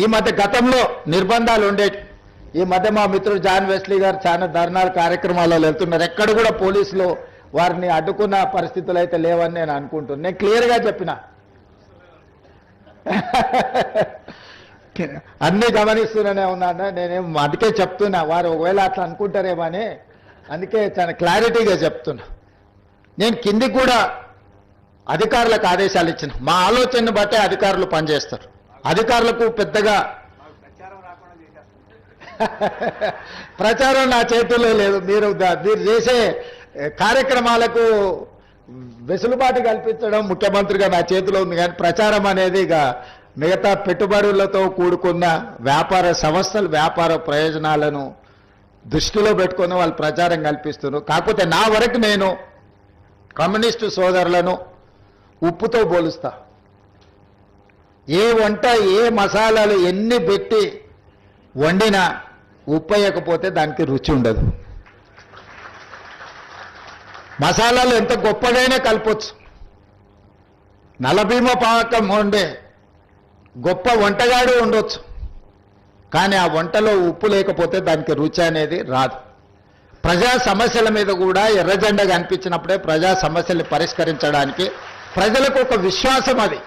ఈ మధ్య గతంలో నిర్బంధాలు ఉండేవి ఈ మధ్య మా మిత్రుడు జాన్ వెస్లీ గారు చాలా ధర్నాలు కార్యక్రమాల్లో వెళ్తున్నారు. ఎక్కడ కూడా పోలీసులు వారిని అడ్డుకున్న పరిస్థితులు అయితే లేవని నేను అనుకుంటున్నాను నేను క్లియర్గా చెప్పిన. అన్నీ గమనిస్తూనే ఉన్నాను నేనేం అందుకే చెప్తున్నా. వారు ఒకవేళ అట్లా అనుకుంటారేమో అని. అందుకే చాలా క్లారిటీగా చెప్తున్నా. నేను కిందికి కూడా అధికారులకు ఆదేశాలు ఇచ్చిన. మా ఆలోచనను బట్టే అధికారులు పనిచేస్తారు. అధికారులకు పెద్దగా ప్రచారం నా చేతుల్లో లేదు. మీరు మీరు చేసే కార్యక్రమాలకు వెసులుబాటు కల్పించడం ముఖ్యమంత్రిగా నా చేతిలో ఉంది. కానీ ప్రచారం అనేది ఇక మిగతా పెట్టుబడులతో కూడుకున్న వ్యాపార సంస్థలు వ్యాపార ప్రయోజనాలను దృష్టిలో పెట్టుకొని వాళ్ళు ప్రచారం కల్పిస్తున్నారు. కాకపోతే నా వరకు నేను కమ్యూనిస్టు సోదరులను ఉప్పుతో పోలుస్తా ఏ వంట ఏ మసాలాలు ఎన్ని పెట్టి వండినా ఉప్పు వేయకపోతే దానికి రుచి ఉండదు. మసాలాలు ఎంత గొప్పదైనా కలపొచ్చు. నలభీమ పాకం ఉండే గొప్ప వంటగాడు ఉండొచ్చు. కానీ ఆ వంటలో ఉప్పు లేకపోతే దానికి రుచి అనేది రాదు. ప్రజా సమస్యల మీద కూడా ఎర్రజెండగా కనిపించినప్పుడే ప్రజా సమస్యల్ని పరిష్కరించడానికి ప్రజలకు ఒక విశ్వాసం అది.